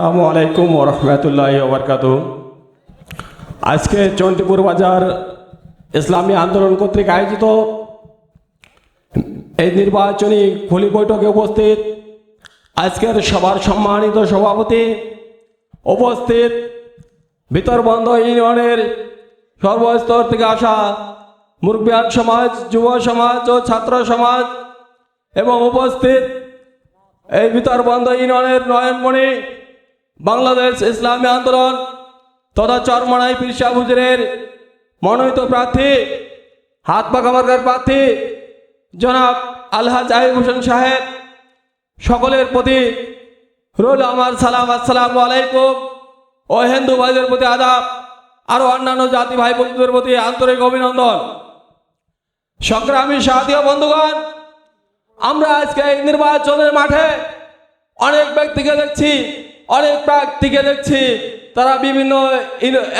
আসসালামু আলাইকুম ওরহমতুল্লাহ ওবরকাত আজকে চন্ডিপুর বাজার ইসলামী আন্দোলন কর্তৃক আয়োজিত এই নির্বাচনী খুলি বৈঠকে উপস্থিত আজকের সবার সম্মানিত সভাপতি উপস্থিত ভিতরবন্ধ ইউনিয়নের সর্বস্তর থেকে আসা মুরব্বিয়ান সমাজ, যুব সমাজ ও ছাত্র সমাজ এবং উপস্থিত এই ভিতরবন্ধ ইউনিয়নের নয়নমণি বাংলাদেশ ইসলামী আন্দোলন তথা চরমনাই পিরসা হুজুরের মনোনীত প্রার্থী, হাত পাকামার্কার প্রার্থী, জনাব আলহাজ আহিব হোসেন সাহেব, সকলের প্রতি রোল আমার সালাম, আসসালামু আলাইকুম। ও হিন্দু ভাইদের প্রতি আদাব আরও অন্যান্য জাতি ভাই বন্ধুদের প্রতি আন্তরিক অভিনন্দন। সংগ্রামী সাথীয় বন্ধুগণ, আমরা আজকে এই নির্বাচনের মাঠে অনেক ব্যক্তিকে দেখছি। অনেক প্রার্থীকে দেখছি, তারা বিভিন্ন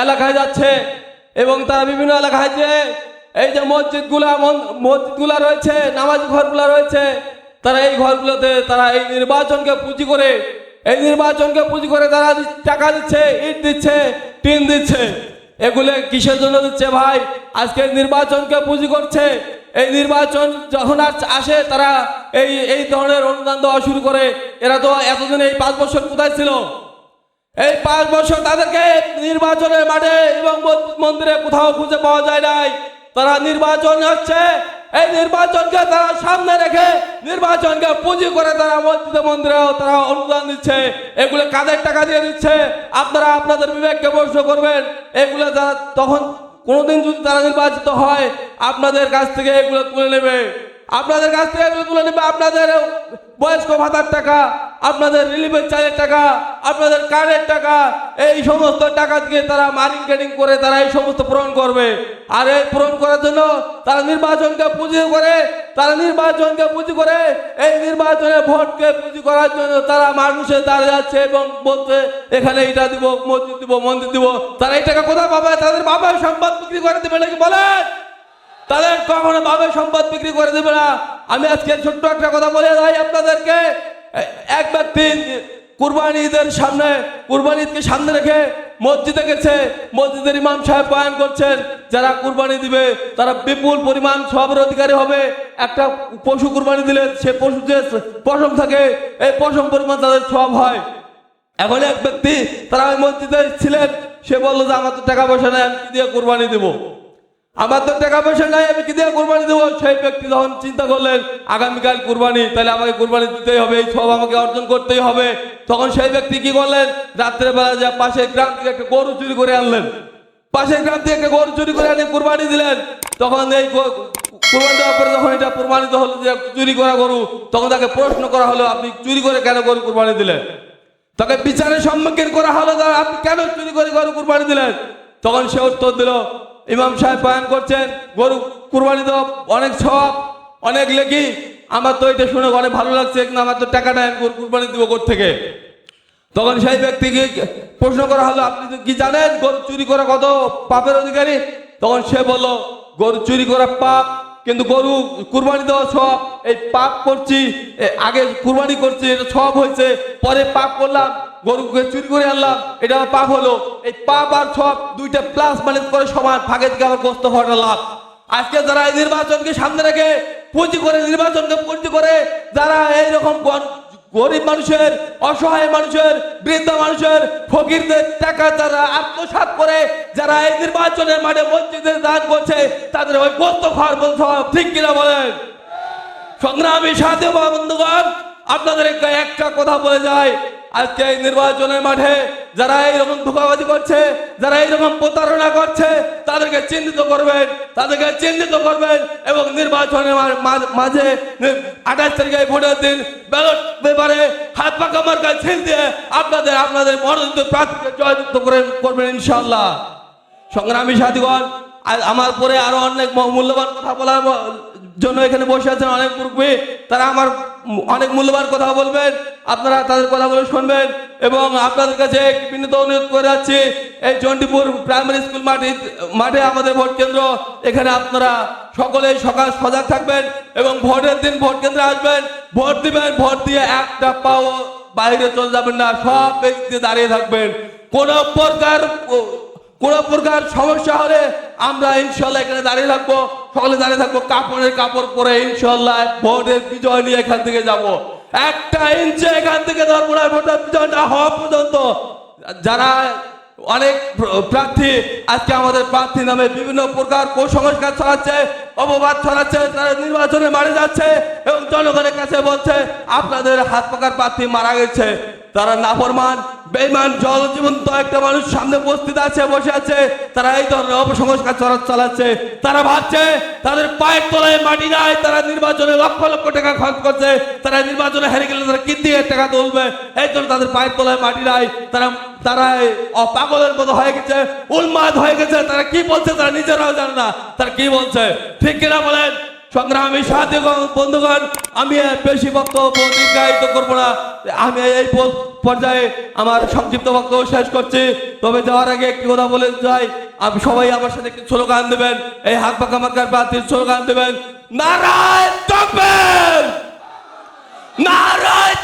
এলাকায় যাচ্ছে এবং তারা বিভিন্ন এলাকায় যে এই যে মসজিদগুলা মসজিদগুলা রয়েছে, নামাজ ঘরগুলা রয়েছে, তারা এই ঘরগুলোতে তারা এই নির্বাচনকে পুঁজি করে, এই নির্বাচনকে পুঁজি করে তারা টাকা দিচ্ছে, ইট দিচ্ছে, টিন দিচ্ছে। এগুলো কিসের জন্য দিচ্ছে ভাই? আজকে নির্বাচনকে পুঁজি করছে। এই নির্বাচন যখন আসে, তারা এই এই ধরনের অনুদান দেওয়া শুরু করে, এরা তো এতদিন এই পাঁচ বছর কোথায় ছিল? এই পাঁচ বছর তাদেরকে নির্বাচনের মাঠে এবং মন্দিরে কোথাও খুঁজে পাওয়া যায় নাই। তারা নির্বাচন হচ্ছে এই নির্বাচনকে তারা সামনে রেখে নির্বাচনকে পুঁজি করে তারা মসজিদে, মন্দিরেও তারা অনুদান দিচ্ছে। এগুলো কাদের টাকা দিয়ে দিচ্ছে? আপনারা আপনাদের বিবেককে প্রশ্ন করবেন, এগুলো যারা তখন কোনোদিন যদি তারা নির্বাচিত হয়, আপনাদের কাছ থেকে এগুলো তুলে নেবে। আপনাদের কাছ থেকে তুলে নেবে, আপনাদের বয়স্ক ভাতার টাকা, আপনাদের রিলিফের চালের টাকা, আপনাদের কার্ডের টাকা, এই সমস্ত টাকা দিয়ে তারা মার্কিং কেটিং করে তারা এই সমস্ত পূরণ করবে। আর এই পূরণ করার জন্য তারা নির্বাচনকে পুঁজি করে, তারা নির্বাচনকে পুঁজি করে, এই নির্বাচনে ভোটকে পুঁজি করার জন্য তারা মানুষে দ্বারা যাচ্ছে এবং বলছে, এখানে এটা দিব, মসজিদ দিব, মন্দির দিব। তারা এই টাকা কোথায় পাবে? তাদের বাবার সম্পদ বিক্রি করে দেবে নাকি বলেন? তাদের কখনো ভাবে সম্পদ বিক্রি করে দেবে না। আমি আজকে ছোট্ট একটা কথা বলে যাই আপনাদেরকে। এক ব্যক্তি কুরবানি ঈদের সামনে কুরবানি ঈদকে সামনে রেখে মসজিদে গেছে। মসজিদের ইমাম সাহেব বয়ান করছেন, যারা কুরবানি দিবে, তারা বিপুল পরিমাণ সবের অধিকারী হবে। একটা পশু কুরবানি দিলে সে পশু যে পশম থাকে। এই পশম পরিমাণ তাদের সব হয়। এখন এক ব্যক্তি তারা ওই মসজিদে ছিলেন, সে বলল যে, আমার তো টাকা পয়সা নেই, আমি দিয়ে কোরবানি দেবো? আমার তো টাকা পয়সা নাই, আমি কি দিয়ে কোরবানি দেবো? সেই ব্যক্তি যখন চিন্তা করলেন, আগামীকাল কোরবানি, তাহলে আমাকে কোরবানি দিতেই হবে, এই সব আমাকে অর্জন করতেই হবে। তখন সেই ব্যক্তি কি করলেন? রাত্রের বেলা যা পাশের গ্রাম থেকে একটা গরু চুরি করে আনলেন। পাশের গ্রাম থেকে একটা গরু চুরি করে আনে, কোরবানি দিলেন। তখন এই কোরবানি দেওয়ার পরে যখন এটা প্রমাণিত হলো যে চুরি করা গরু, তখন তাকে প্রশ্ন করা হলো, আপনি চুরি করে কেন গরু কোরবানি দিলেন? তাকে বিচারের সম্মুখীন করা হলো আপনি কেন চুরি করে গরু কুরবানি দিলেন? তখন সে উত্তর দিল ইমাম সাহেব বয়ান করছেন, গরু কুরবানি দেওয়া অনেক সব অনেক লেখি আমার তো এটা শুনে অনেক ভালো লাগছে কিন্তু আমার তো টাকা নাই গরু কুরবানি দিব কোথা থেকে তখন সেই ব্যক্তিকে প্রশ্ন করা হলো, আপনি কি জানেন, গরু চুরি করা কত পাপের অধিকারী? তখন সে বলল, গরু চুরি করা পাপ, কিন্তু গরু কুরবানি দেওয়া সব এই পাপ করছি আগে কুরবানি করছি, এটা সব হয়েছে, পরে পাপ করলাম গরুকে চুরি করে আনলাম। এটা পাপ হলো। এই পাপ আর সব দুইটা প্লাস মাইনাস করে সমান ভাগে থেকে আবার গ্রস্ত হওয়াটা লাভ। আজকে যারা এই নির্বাচনকে সামনে রেখে পুঁজি করে নির্বাচনকে পুঁজি করে যারা এইরকম গরিব মানুষের, অসহায় মানুষের, বৃদ্ধ মানুষের, ফকিরদের টাকা যারা আত্মসাৎ করে, যারা এই নির্বাচনের মাঠে মসজিদে দান করছে, তাদের ওই গোস্ত খাওয়ার বলতে ঠিক কিনা বলেন? সংগ্রামী সাথে বন্ধুগণ, আপনাদের একটা কথা বলে যায় আজকে এই নির্বাচনের মাঠে যারা এইরকম ধোকাবাজি করছে, যারা এইরকম প্রতারণা করছে, তাদেরকে চিহ্নিত করবেন, তাদেরকে চিহ্নিত করবেন এবং নির্বাচনের মাঝে আঠাশ তারিখে ভোটের দিন ব্যালট পেপারে হাত পাকা মার্কায় ছিল দিয়ে আপনাদের আপনাদের মনোনীত প্রার্থীকে জয়যুক্ত করে করবেন ইনশাল্লাহ সংগ্রামী সাথীগণ আমার পরে আরও অনেক মূল্যবান কথা বলার জন্য এখানে বসে আছেন অনেক মুরব্বী, তারা আমার অনেক মূল্যবান কথা বলবেন, আপনারা তাদের কথাগুলো শুনবেন এবং আপনাদের কাছে বিনীত অনুরোধ করে যাচ্ছি, এই চণ্ডীপুর প্রাইমারি স্কুল মাঠে মাঠে আমাদের ভোট কেন্দ্র, এখানে আপনারা সকলেই সকাল সজাগ থাকবেন এবং ভোটের দিন ভোট কেন্দ্রে আসবেন, ভোট দিবেন, ভোট দিয়ে একটা পাও বাইরে চলে যাবেন না, সব ব্যক্তি দাঁড়িয়ে থাকবেন। কোন প্রকার কোন প্রকার সমস্যা হলে আমরা ইনশাল্লাহ এখানে দাঁড়িয়ে থাকব। সকলে দাঁড়িয়ে থাকব, কাপড়ের কাপড় পরে ইনশাল্লাহ ভোটের বিজয় নিয়ে এখান থেকে যাব। একটা ইঞ্চি এখান থেকে ধরবো না, ভোটের বিজয়টা হওয়া পর্যন্ত। যারা অনেক প্রার্থী, আজকে আমাদের প্রার্থী নামে বিভিন্ন প্রকার কুসংস্কার ছড়াচ্ছে, অপবাদ ছড়াচ্ছে, তারা নির্বাচনে মারা যাচ্ছে এবং জনগণের কাছে বলছে, আপনাদের হাত পাকার প্রার্থী মারা গেছে। তারা নাফরমান বেইমান জলজীবন্ত একটা মানুষ সামনে উপস্থিত আছে, বসে আছে। তারা এই ধরনের অপসংস্কার ছড়া- চালাচ্ছে। তারা ভাবছে, তাদের পায়ের তলায় মাটি নাই, তারা নির্বাচনে লক্ষ লক্ষ টাকা খরচ করছে। তারা নির্বাচনে হেরে গেলে তারা কি দিয়ে টাকা তুলবে? এই জন্য তাদের পায়ের তলায় মাটি নাই। তারা তারা এই অ- পাগলের মতো হয়ে গেছে, উন্মাদ হয়ে গেছে। তারা কি বলছে তারা নিজেরাও জানে না। তারা কি বলছে? ঠিক কিনা বলেন? সংগ্রামী সাথী বন্ধুগণ, আমি বেশি বক্তব্য করব না। আমি এই পর্যায়ে আমার সংক্ষিপ্ত বক্তব্য শেষ করছি। তবে যাওয়ার আগে একটি কথা বলে যাই। আমি সবাই আমার সাথে একটি গান দেবেন। এই হাত পাকা মার্কার প্রার্থীর গান দেবেন? নারায়ণ তকবেন নারায়ণ